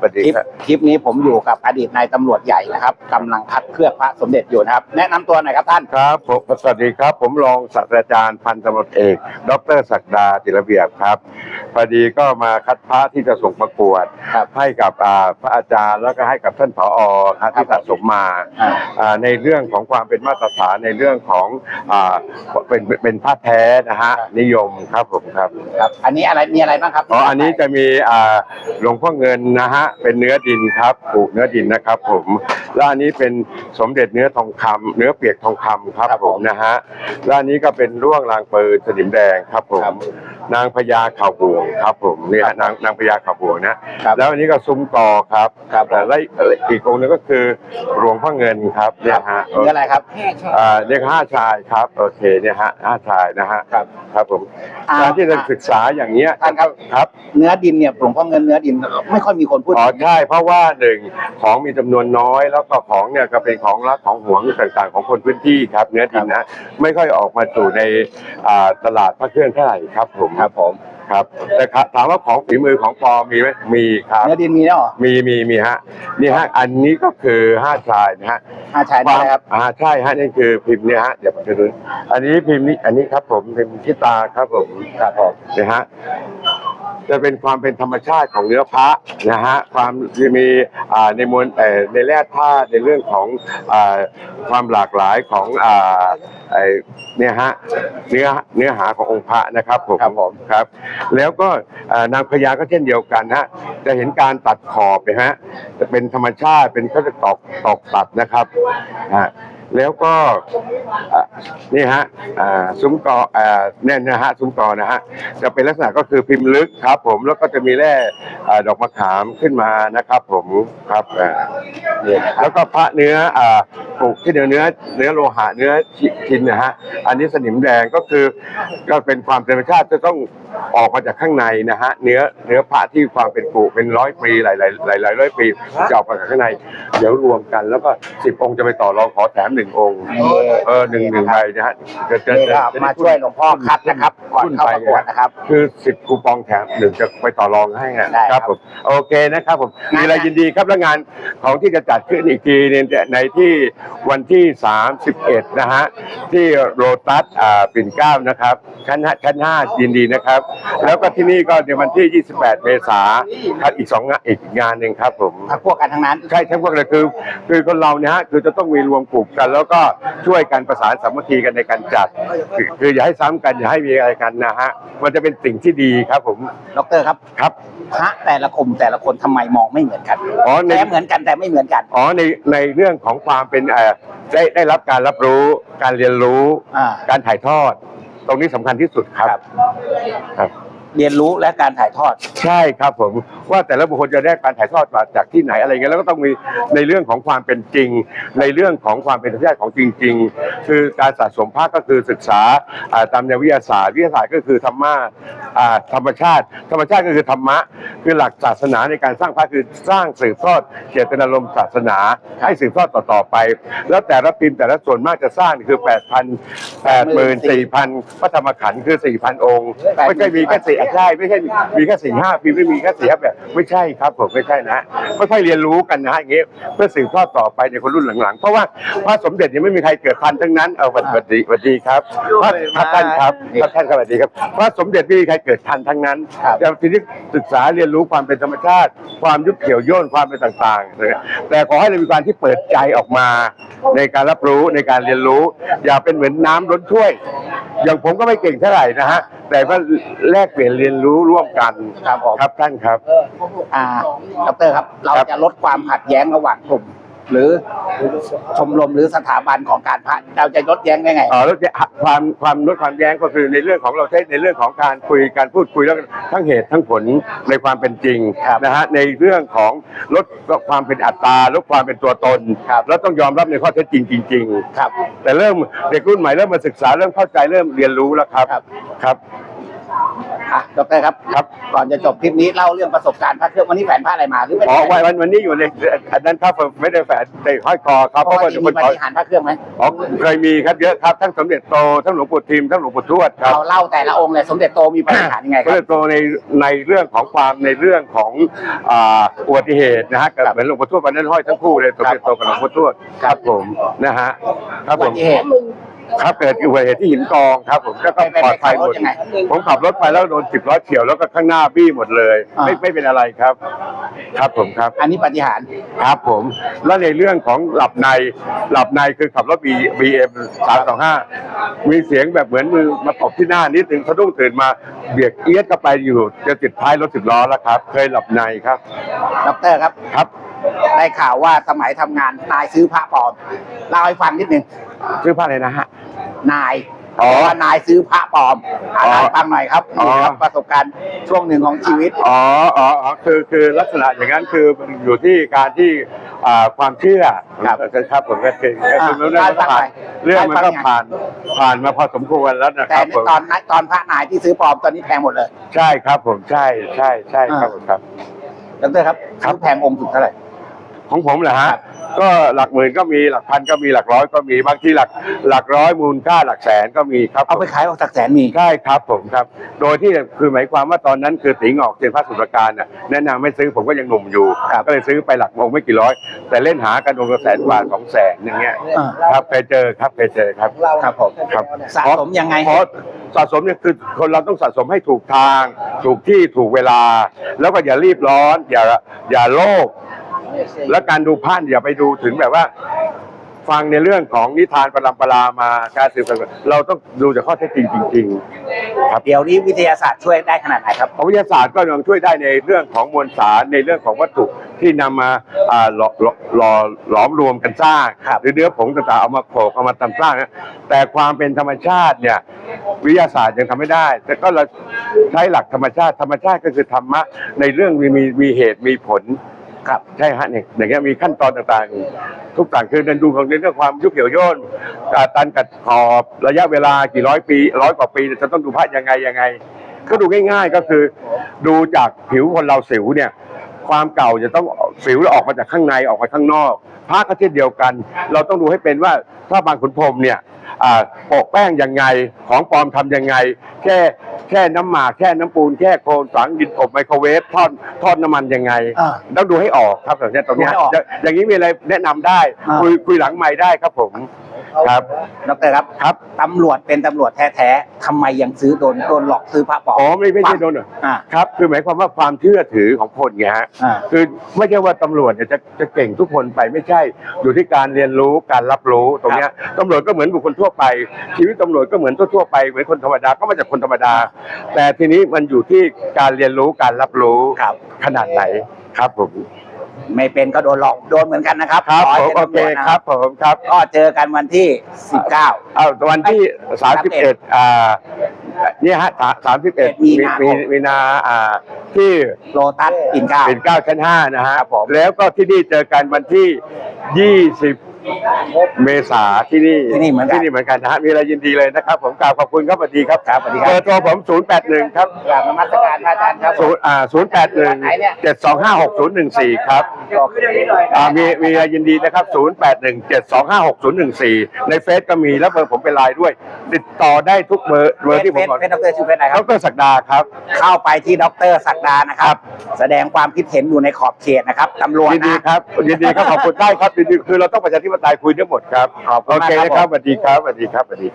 สวัสดีคลิปครับ คลิปนี้ผมอยู่กับอดีตนายตำรวจใหญ่นะครับกำลังคัดเคลือบพระสมเด็จอยู่นะครับ แนะนำตัวหน่อยครับท่าน ครับผมสวัสดีครับ ผมรองศาสตราจารย์พันตำรวจเอก ดรศักดาติระเบียบครับพอดีก็มาคัดพระที่จะส่งประกวด ครับ ให้กับอ่าพระอาจารย์แล้วก็ให้กับท่านผอครับที่สะสมมาอ่า อ่าในเรื่องของความเป็นมาตรฐานในเรื่องของอ่าเป็นเป็นเป็นผ้าแท้นะฮะนิยมครับผมครับครับ อันนี้อะไรมีอะไรบ้างครับอ๋ออันนี้จะมีอ่าหลวงพ่อเงินนะฮะเป็นเนื้อดินครับปลูกเนื้อดินนะครับผมแล้วอันนี้เป็นสมเด็จเนื้อทองคำเนื้อเปียกทองคำครับผมนะฮะแล้วอันนี้ก็เป็นร่วงรางปืนสนิมแดงครับผม นางพญาข่าวบวงครับผมเนี่ยฮะนางนางพญาข่าวบวงนะครับแล้วอันนี้ก็ซุ้มกอครับครับผม แล้วอีกองค์หนึงก็คือหลวงพ่อเงินครับเนี่ยฮะเนื้ออะไรครับ อ่าเรียกห้าชายครับโอเคเนี่ยฮะห้าชายนะฮะครับ ครับผมอ่า การที่จะศึกษาอย่างเงี้ยท่านครับ ครับเนื้อดินเนี่ยหลวงพ่อเงินเนื้อดินไม่ค่อยมีคนพูดอ๋อถึง ใช่เพราะว่าหนึ่งของมีจำนวนน้อย แล้วก็ของเนี่ยก็เป็นของรักของหวงต่างๆ ของคนพื้นที่ครับเนื้อดินนะไม่ค่อยออกมาสู่ในอ่าตลาดพระเครื่องเท่าไหร่ครับผมครับผมครับแต่ครับถามว่าของฝีมือของปลอมมีไหมมีครับ เนื้อดินมีแล้วเหรอ มีมีมีฮะนี่ฮะอันนี้ก็คือห้าชายนะฮะอาชายควาได้มครับ อ่าใช่ฮะนี่คือพิมพ์เนี่ยฮะเดี๋ยวผมจะดูอันนี้พิมพ์นี้อันนี้ครับผมพิมพ์ที่ตาครับผมครับผมนะฮะ จะเป็นความเป็นธรรมชาติของเนื้อพระนะฮะความจะมีอ่าในมวลเอ่อในแร่ธาตุในเรื่องของอ่าความหลากหลายของอ่าไอเนี่ยฮะเนื้อเนื้อหาขององค์พระนะครับผมครับผมครับ แล้วก็อ่านางพญาก็เช่นเดียวกันฮะจะเห็นการตัดขอบนะฮะจะเป็นธรรมชาติเป็นเขาจะตอกตอกตัดนะครับฮะ แล้วก็นี่ฮะซุ้มกอเนี่ยนะฮะซุ้มกอนะฮะจะเป็นลักษณะก็คือพิมพ์ลึกครับผมแล้วก็จะมีแร่ดอกมะขามขึ้นมานะครับ ผมครับเนี่ยแล้วก็พระเนื้ออปลูกที่เนื้อเนื้อเนื้อโลหะเนื้อชินนะฮะอันนี้สนิมแดงก็คือก็เป็นความธรรมชาติจะต้องออกมาจากข้างในนะฮะเนื้อเนื้อพระที่ความเป็นปลูกเป็นร้อยปีหลายหลายหลายหลายร้อยปีจะออกมาจากข้างใน เดี๋ยวรวมกัน แล้วก็สิบองค์จะไปต่อรองขอแถมหนึ่งองค์ เออหนึ่งหนึ่งใบนะฮะจะจะนี่ก็จะมาช่วยหลวงพ่อคัดนะครับ ก่อนเข้าประกวดนะครับ คือสิบคูปองแถมหนึ่งจะไปต่อรองให้ฮะได้คครัรับบผมโอเคนะครับผมงานมีอะไรยินดีครับแล้วงานของที่จะจัดขึ้นอีกทีเนี่ยในที่วันที่ 31 นะฮะ ที่โรตัสอ่าปิ่นเกล้านะครับ ชั้นห้าชั้นห้ายินดีนะครับ แล้วก็ที่นี่ก็ในวันที่ 28 เมษายนครับอีกสองงานอีกงานหนึ่งครับผม พักพวกกันทั้งนั้น ใช่ทั้งพวกเลยคือ คือคนเราเนี่ยฮะคือจะต้องมีรวมกลุ่มกันแล้วก็ช่วยกันประสานสามัคคีกันในการจัด คือคืออย่าให้ซ้ำกันอย่าให้มีอะไรกันนะฮะมันจะเป็นสิ่งที่ดีครับผมดอกเตอรครับ ครับ พระแต่ละกลุ่มแต่ละคนทำไมมองไม่เหมือนกันอ๋อใน แต่เหมือนกันแต่ไม่เหมือนกัน อ๋อในในเรื่องของความเป็นเอ่อได้ได้รับการรับรู้การเรียนรู้ อ่า การถ่ายทอด ตรงนี้สำคัญที่สุดครับครับครับ เรียนรู้และการถ่ายทอด ใช่ครับผมว่าแต่ละบุคคลจะได้การถ่ายทอดมาจากที่ไหนอะไรเงี้ยแล้วก็ต้องมีในเรื่องของความเป็นจริง ในเรื่องของความเป็นธรรมชาติของจริง ๆ คือการสะสมภาคก็คือศึกษาอ่าตามแนววิทยาศาสตร์วิทยาศาสตร์ก็คือธรรมะอ่าธรรมชาติ ธรรมชาติก็คือธรรมะ คือหลักศาสนาในการสร้างภาคคือสร้างสืบทอดเจตนารมณ์ศาสนา ให้สืบทอดต่อๆไป แล้วแต่ละพิมพ์แต่ละส่วนมากจะสร้างคือ8 0 0 0 8 4 0 0 0พระธรรมขันธ์คือ4,000 องค์ ไม่ใช่มีแค่สี่ใช่ไม่ใช่มีแค่สี่ห้าพิมพ์ไม่มีแค่สี่ห้าแบบไม่ใช่ครับผมไม่ใช่นะค่อยๆเรียนรู้กันนะฮะอย่างงี้เพื่อสืบทอดต่อไปในคนรุ่นหลังๆ เพราะว่าพระสมเด็จยังไม่มีใครเกิดทันทั้งนั้นเอาสวัสดีสวัสดีครับพระพระท่านครับพระท่านครับสวัสดีครับพระสมเด็จไม่มีใครเกิดทันทั้งนั้นครับแต่ทีนี้ศึกษาเรียนรู้ความเป็นธรรมชาติ ความยุบเขี่ยวโย่นความเป็นต่างๆนะแต่ขอให้เรามีการที่เปิดใจออกมา ในการรับรู้ในการเรียนรู้ อย่าเป็นเหมือนน้ำล้นถ้วยอย่างผมก็ไม่เก่งเท่าไหร่นะฮะแต่ว่าแลกเปลี่ยนเรียนรู้ร่วมกันครับผม ครับท่านครับ อ่าดอกเตอรครับ เราครับ จะลดความขัดแย้งระหว่างกลุ่ม หรือชมรมหรือสถาบันของการพระเราจะลดแย้งได้ไง เอ่อแล้วจะความความลดความแย้งก็คือในเรื่องของเราใช้ในเรื่องของการคุยการพูดคุยแล้วทั้งเหตุทั้งผลในความเป็นจริงครับนะฮะในเรื่องของลดความเป็นอัตราลดความเป็นตัวตน ครับ แล้วต้องยอมรับในข้อเท็จจริงจริง ๆ ครับ แต่เริ่มเด็กรุ่นใหม่เริ่มมาศึกษาเริ่มเข้าใจเริ่มเรียนรู้แล้วครับครับครับ อะดรครับครับ ก่อนจะจบคลิปนี้เล่าเรื่องประสบการณ์พระเครื่องวันนี้แผนพระอะไรมาหรือไม่อ๋อได้วันวันวันนี้อยู่ในอันนั้นครับผมไม่ได้แฝนแต่ห้อยคอครับเพเพราะราะว่าว่าที่เดี๋ยวมีคนปขอฏิหารพระเครื่องไหมอ๋อเคยมีครับเยอะครับทั้งสมเด็จโตทั้งหลวงปู่ทิมทั้งหลวงปู่ทวดครับเราเล่าแต่ละองค์เลยสมเด็จโตมีปฏิหารยังไงคก็รับเลยโตในในเรื่องของความในเรื่องของอ่าอุบัติเหตุนะฮะกับเหมือนหลวงปู่ทวดวันนั้นห้อยทั้งคู่เลยสมเด็จโตกับหลวงปู่ทวดครับผมนะฮะครับอุผบัมติเหตุ ครับเกิดอุบัติเหตุที่หินกองครับ ผมก็ไปไปปลอดภัยไปหมขับรดถยังไงผมขับรถไปแล้วโดนสิบล้อเฉียวแล้วก็ข้างหน้าบี้หมดเลยอ่าไม่ไม่เป็นอะไรครับ ครับผมครับ อันนี้ปฏิหารครับผม แล้วในเรื่องของหลับในหลับในคือขับรถบีบีเอ็มสามสองห้ามีเสียงแบบเหมือนมือมาตบที่หน้านิดนึงสะดุ้งตื่นมาเบียดเอียดเข้าไปอยู่จะติดท้ายรถสิบล้อแล้วครับ เคยหลับในครับดรครับครับ ได้ข่าวว่าสมัยทำงานนายซื้อพระปลอมเล่าให้ฟังนิดหนึ่งชื่อผ้าอะไรนะฮะนายอ๋อว่านายซื้อพระปลอมอ่าอ๋อนายฟังหน่อยครับอ๋อนี่ครับประสบการณ์ช่วงหนึ่งของชีวิตอ๋ออ๋ออ๋อคือคือลักษณะอย่างนั้นคืออยู่ที่การที่อ่าความเชื่อครับครับผมก็คือก็คืออ่าเรื่องมันก็ผ่านให้ฟังหน่อยเรื่องมันให้ฟัก็งหน่อยผ่านผ่านมาพอสมควรแล้วนะคแต่รับในผมตอนนั้นตอนพระนายที่ซื้อปลอมตอนนี้แพงหมดเลย ใช่ครับผมใช่ใช่ใช่ครับผมครับดรครับครับซื้อแพงองค์สุดเท่าไหร่ ของผมเหรอฮะก็หลักหมื่นก็มีหลักพันก็มีหลักร้อยก็มีบางทีหลักหลักร้อยมูลค่าหลักแสนก็มีครับเอาไปขายออกจากแสนมีใช่ครับผมครับ โดยที่คือหมายความว่าตอนนั้นคือตีงอกเจนพระสุรการน่ะแนะนำไม่ซื้อผมก็ยังหนุ่มอยู่ครับก็เลยซื้อไปหลักองค์ไม่กี่ร้อย แต่เล่นหากันองค์ละแสนกว่าสองแสนอย่างเงี้ยอ่าครับเคยเจอครับเคยเจอครับครับผมครับสะสมยังไงเพราะสะสมเนี่ยคือคนเราต้องสะสมให้ถูกทาง ถูกที่ถูกเวลา แล้วก็อย่ารีบร้อน อย่าอย่าโลภ และการดูพระอย่าไปดูถึงแบบว่า ฟังในเรื่องของนิทานประลำปรามาการสืบสานเราต้องดูจากข้อเท็จจริงจริงๆครับเดี๋ยวนี้วิทยาศาสตร์ช่วยได้ขนาดไหนครับวิทยาศาสตร์ก็ยังช่วยได้ในเรื่องของมวลสารในเรื่องของวัตถุที่นำมาอ่าหล่อหล่อหล่อหลอมรวมกันสร้างครับหรือเนื้อผงต่างๆเอามาโขลกเอามาทำสร้างนะแต่ความเป็นธรรมชาติเนี่ยวิทยาศาสตร์ยังทำไม่ได้ แต่ก็เราใช้หลักธรรมชาติธรรมชาติก็คือธรรมะในเรื่องมีมีมีเหตุมีผล ครับ ใช่ฮะเนี่ยอย่างเงี้ยมีขั้นตอนต่างๆ ทุกต่างคือเดินดูของเรื่องความยุบเหี่ยวย่นการตันกัดขอบระยะเวลากี่ร้อยปีร้อยกว่าปีจะต้องดูพระยังไงยังไง ก็ดูง่าย ๆ ก็คือ ดูจากผิวคนเราสิวเนี่ย ความเก่าจะต้องสิวเราออกมาจากข้างในออกมาข้างนอกพระก็เช่นเดียวกัน เราต้องดูให้เป็นว่าพระบางขุนพรหมเนี่ยอ่าโปะแป้งยังไงของปลอมทำยังไง แค่แค่น้ำหมากแค่น้ำปูนแค่โคลนฝังดินอบไมโครเวฟทอดทอดน้ำมันยังไงอ่าต้องดูให้ออกครับอย่างเนี้ยตรงเนี้ยดูให้ออกจะอย่างนี้มีอะไรแนะนำได้อ่าคุยคุยหลังไม่ได้ครับผม ครับดรครับครับตำรวจเป็นตำรวจแท้ๆทำไมยังซื้อโดนโดนหลอกซื้อพระปลอมอ๋อไม่ไม่ใช่โดนเหรออ่า ครับ คือหมายความว่าความเชื่อถือของคนไงฮะอ่า คือไม่ใช่ว่าตำรวจเนี่ยจะจะเก่งทุกคนไปไม่ใช่อยู่ที่การเรียนรู้การรับรู้ตรงเนี้ยตำรวจก็เหมือนบุคคลทั่วไป ชีวิตตำรวจก็เหมือนทั่วๆไปเหมือนคนธรรมดาก็มาจากคนธรรมดา แต่ทีนี้มันอยู่ที่การเรียนรู้การรับรู้ครับ ขนาดไหนครับผม ไม่เป็นก็โดนหลอกโดนเหมือนกันนะครับครับขอให้ผมเป็นโอเคตำรวจนะคครัรับบผมครับก็เจอกันวันที่ 19 เอาวันที่ 31อ่าเนี่ยฮะ31มีนาคม มีมีนาอ่าที่ โลตัสปิ่นเกล้า เป็นเก้าชั้นห้านะฮะครับผม แล้วก็ที่นี่เจอกันวันที่20 เมษาที่นี่ที่นี่เหมือนกัน ที่นี่เหมือนกันนะฮะมีอะไรยินดีเลยนะครับ ผมกราบขอบคุณครับสวัสดีครับครับสวัสดีครับเบอร์โทรผม 081 ครับกราบนมัสการพระอาจารย์ครับ ศูนย์อ่า081 725 6014 ครับบอกเรื่องนี้หน่อยอ่ามีมีอะไรยินดีนะครับ 0817256014 ในเฟซก็มีแล้วเบอร์ผมเป็นไลน์ด้วย ติดต่อได้ทุกเบอร์เบอร์ที่ผมบอกเป็นดรชื่อเป็นอะไรคดรับ รศักดาครับ เข้าไปที่ดรศักดานะครับ แสดงความคิดเห็นอยู่ในขอบเขตนะครับตำรวจยินดีนะครับ ยินดีครับขอบคุณได้ครับยินดีคือเราต้องประชาธิปไตยคุยได้หมดครับขอบคุณโอมากเคครับนะครับสวัสดีครับสวัสดีครับสวัสดีครับ